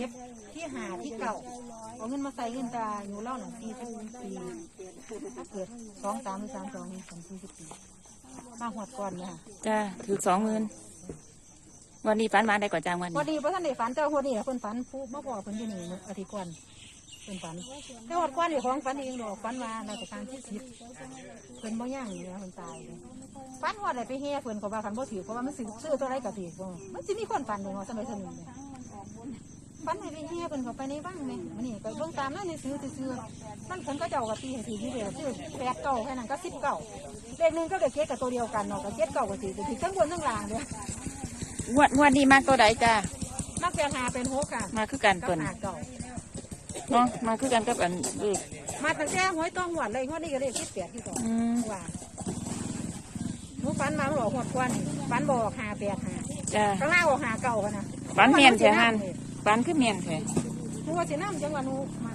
สิบที่หาที่เก่าเอาเงินมาใส่เงินตาอยู่เล่าหนังสี่สิบปีถ้าเกิดสองสามหรือสามสองนี่สองสี่สิบปีมาหวดก่อนเนี่ยค่ะจ้าถือสองหมื่นวันนี้ฝันมาได้กว่าจ้างวันพอนี้ดีพระท่านได้ฝันเจ้าหัวนี่แหละเพิ่นฝันผู้มาบอกเพิ่นอยู่นี่อาทิตย์ก่อนเพิ่นฝันแต่หวดก่อนนี่ของฝันเองดอกฝันว่าราชการที่สิบเพิ่นบ่ย่างนี่นะเพิ่นตายเลยฝันว่าอะไรไปแห่เพิ่นก็ว่าคันบ่ถือเพราะว่ามันซื้อซื้อตัวไรก็ถือบ่มันสิมีคนฝันเลยว่าสมัยสนุนเลย ฟันให้ไปเฮียเพิ่นเข้าไปในบ้างไหมมันนี่ก็เบิ่งตามนั่นในซื้อซื้อๆมันเพิ่นก็เจ้าก็ตีให้ถือที่เดียวซื้อแปดเก่าแค่นั้นก็สิบเก่าเลขหนึ่งก็เกิดเจ็ดกับตัวเดียวกันเนาะก็เจ็ดเก่าก็สี่ถือทั้งบนทั้งล่างเลยงวดงวดนี้มากตัวใดจ้ามักแปดหาเป็นหกค่ะมาคือกันก็ตัวหาเก่าเนาะมาคือกันกับอันเอกมาตั้งแต่หวยต้องหวดเลยงวดนี้ก็เลขที่แปดที่สองอืมว่าหนูฟันมาหลอกหวดควันฟันบอกหาแปดหาจ้า ข้างหน้าบอกหาเก่ากันนะฝันเมียนแท้ฮัน ฝั นคือเมียนแท้หนูว่าสิน้ำจังหวะหนูมา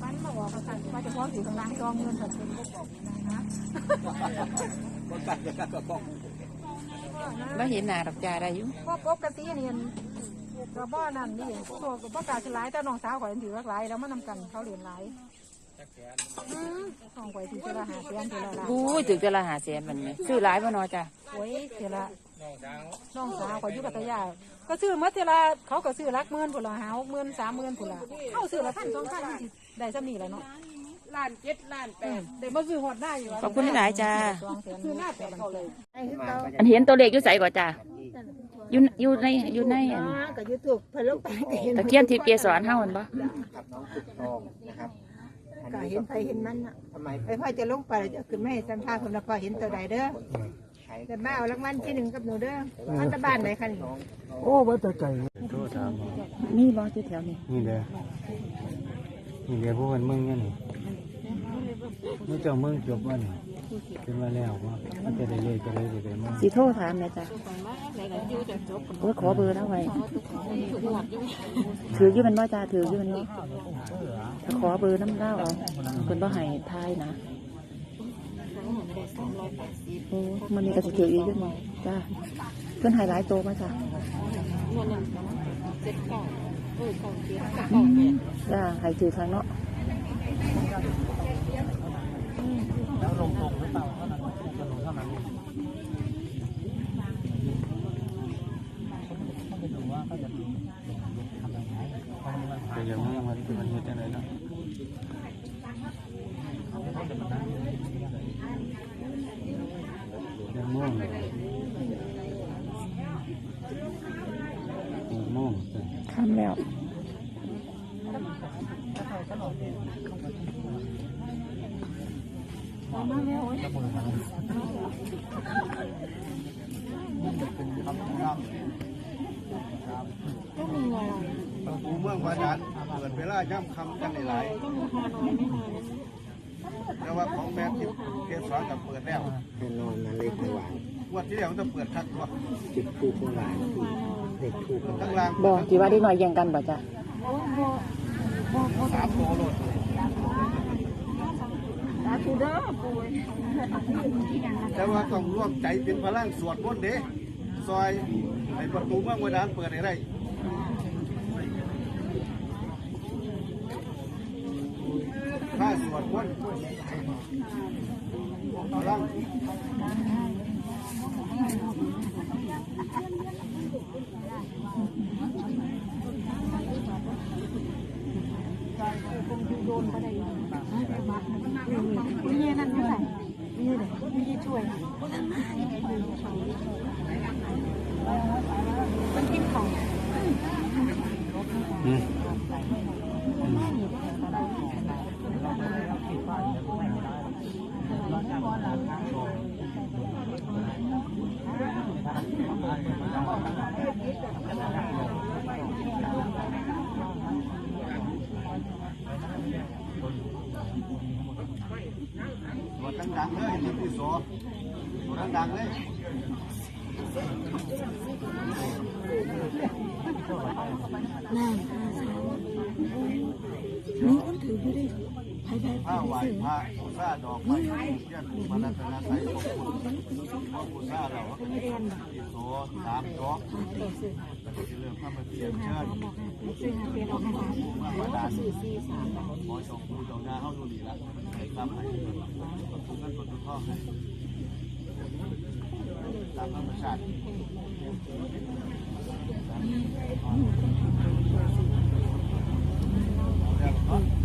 ฟันมาบอกเขาสั่งว่าจะพ้องอยู่ข้างล่างจองเงินแบบเป็นพวกบอกนะว่าเห็นหน้าดอกจ้าได้อยู่ก็ปกตินี่กระบ่อนั่นนี่พวกกระบ่อกาสลายแต่น้องสาวข่อยถือว่าหลายแล้วมันนำกันเขาเรียนหลายอืมของข่อยถือเจละหาเสียนเจละละบู้ยถึงจะละหาแสนมันเนี่ยซื้อหลายบ่เนอจ้าโอ้ยเจละ น้องสาวข่อยอยู่กับตายายก็ซื้อมาเจละเขาก็ซื้อรักเมื่นผุนละหาหกหมื่นสามหมื่นผุนละเข้าซื้อละพันสองพันสิได้ซ้ำนี่แหละเนาะล้านเจ็ดล้านแปเออดเดี๋ยวมาซื้อหอดได้อยู่ขอบคุณหลายจ้าสองแสนคือหน้าแปดเขาเลยอันเห็นตัวเลขอยู่ใส่ก่อนจ้าอยู่อยู่ในอยู่ในอันกับยูทูบเพิ่นลงไปก็เห็นตะเคียนทิพย์เกสรเฮามันบ่ครับน้องขุดทองนะครับอันก็นี้เห็นไปเห็นมันน่ะทำไมไปพ่อจะลงไปจะขึ้นไม่ให้สัมภาษณ์คนละพอเห็นตัวใดเด้อ ใช้เกิดมาเอารางวัลที่หนึ่งกับหนูเด้อมันตะบ้านไหนคะนี่โอ้ว่าแต่ไก่โทษถามมีบ่อยู่แถวนี้นี่เด้อนี่เด้อพวกมันเมืองเนี่ยนี่เมื่อเจ้าเมืองจบว่านี่เป็นว่าแล้วว่ามันจะได้เลยจะได้เลยมั้งสิโทรถามแม่จ้าโอ้ยขอเบอร์แล้วไว้ถืออยู่มันบ่จ้าถืออยู่มันบ่ถ้าขอเบอร์น้ำเล่าเอาเพิ่นบ่ให้ทายนะ โอ้มันมีกระสิถืออีกอยู่บ่จ้าเพิ่นให้หลายโตมาจ้าอืมจ้าให้ถือทางเนาะแล้วลงตรงหรือเปล่าเท่านั้นถนนเท่านั้นแต่ยังไมันมันเฮ็ดจังได๋นะยังม่วงเลยยังม่วงทำแล้วกูเมืองวาดานเปิดเวลา ย่ำคำกันหลายแต่ว่าของแม่ทิพย์เกสรกับเปิดแล้วแน่นอนนะเลขหวานงวันที่แล้วมันจะเปิดทักตัวจุดทูบหวานเลขทูบทั้งล่างบอกที่ว่าได้หน่อยแย่งกันบ่จ้ะสามโตโลดแต่ว่าต้องร่วมใจเป็นพลังสวดมนต์เด้ซอยให้ประตูเมืองวาดานเปิดให้ได้ถ้า สวดมนต์พลังนี่นั่นไม่ใส่นี่เลยนี่ช่วยมันกินของ ตัวดังๆเลยที่สองตัวดังๆเลย ผ้าไหวพระโซาดอกไม้เทียนมาลัตนาใสของคุณบูชาเราโซสามโต๊ะจะเริ่มเข้ามาเทียนเชิญมาดานขอชมผู้จงนาเข้าดูดีละตามให้กดทุกเงินกดทุกข้อให้ตามธรรมชาตินั่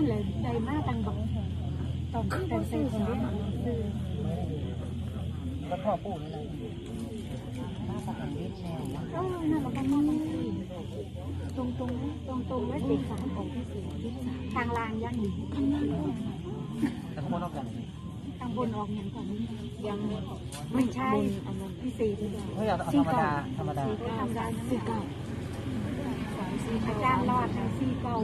นเลยใดมาตังบอกตอนที่เป็นเซลล์ซื้อแล้วพ่อปู่นี่แหละมาสหันวิทย์แนวเออนั่นเราก็มีตรงตรงตรงตรงและเด็กสามของที่สี่ทางลางยังหนีแต่เขาไม่ต้องกันทาง บนออกเงินของยังไม่ใช่พิเศษเขาอยากเอาธรรมดาธรรมดาธรรมดาสี่เก้าอาจารย์รอดทางสี่เก้า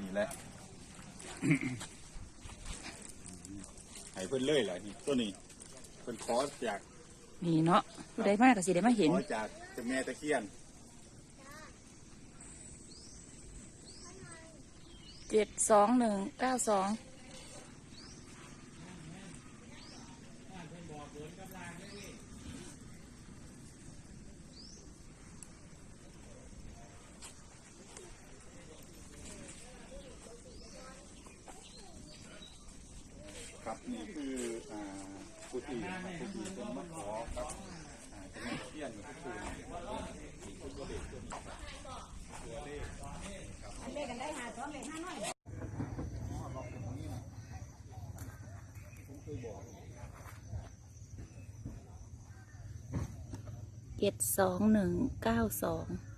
นี่แหละ ให้เพิ่นเลยแหละนี่ตัวนี้เพิ่นขอจากนี่เนาะผู้ใดมากก็สิได้มาเห็นขอจากเจ้าแม่ตะเคียน เจ็ดสองหนึ่งเก้าสอง ครับนี่คืออ่าผู้ที่นะครับผู้ที่เป็นมาขอครับอ่าเจ้าแม่ตะเคียนกับผู้ที่เจ็ดสองหนึ่งเก้าสองหกห้าสอง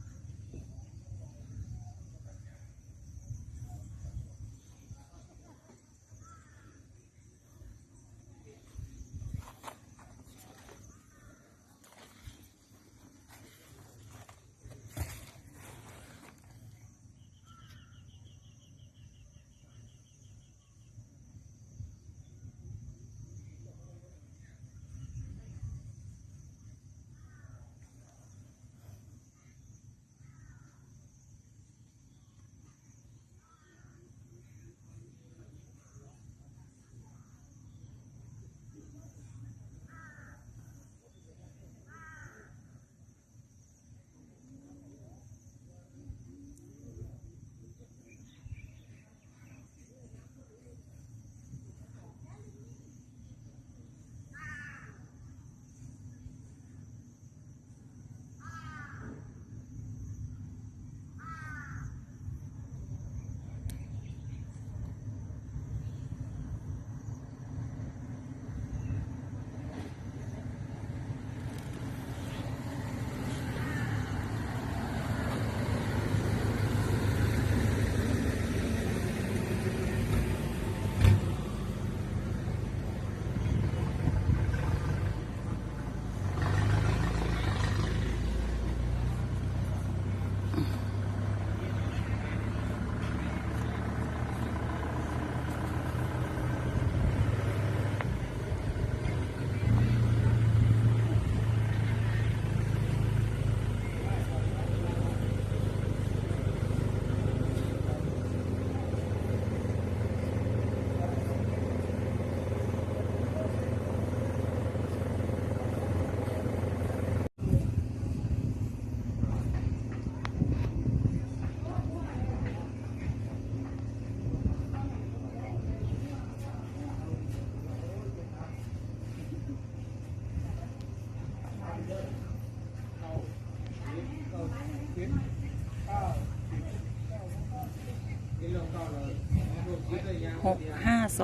เ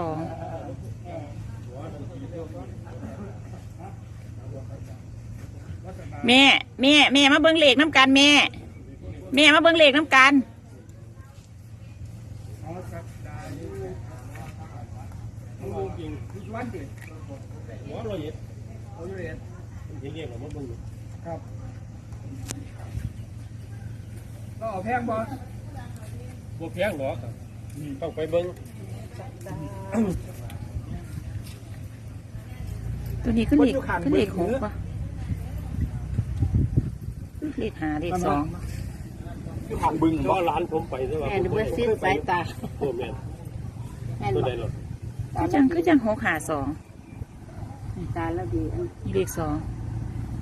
แม่ แม่ แม่มาเบิ่งเลขน้ำกันแม่ แม่มาเบิ่งเลขน้ำกันก็เอาแพงบ่บ่แพงหรอกต้องไปเบิ่ง ตัวนี้ขึ้นเลขขึ้นเลขหกปะเลขหาเลขสองปะทางบึงว่าร้านผมไปใช่ป่ะแม่นเบิดสิ้นสายตาโอ้แม่นแม่นตัวบใดอกหรอคือจังคือจังหกหาสองตาแล้วดีอันมีเลขสอง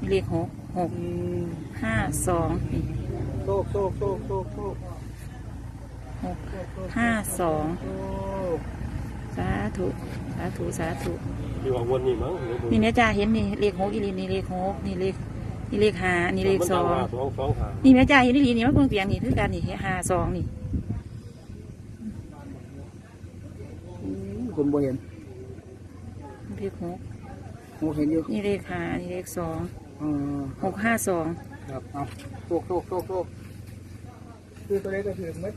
มีเลขหกหกห้าสองนี่โชคโชคโชคโชคโชค หกห้าสองสาธุสาธุสาธุอยู่ว่าวันนี้มั้งเดี๋ยวผมนี่แม่จ้าเห็นนี่เลขหกอีหลีนี่เลขหกนี่เลขนี่เลขห้านี่เลขสองมันตั้ว่าสองสองหานี่แม่จ้าเห็นอีหลีนี่มันเพิ่งเปลี่ยนนี่คือกันนี่ห้าสองนี่ผมบ่เห็นเลขหกผมเห็นอยู่นี่เลขห้านี่เลขสองอ๋อหกห้าสองครับเอาโชคโชคโชคโชคคือตัวเลขก็ถือมัด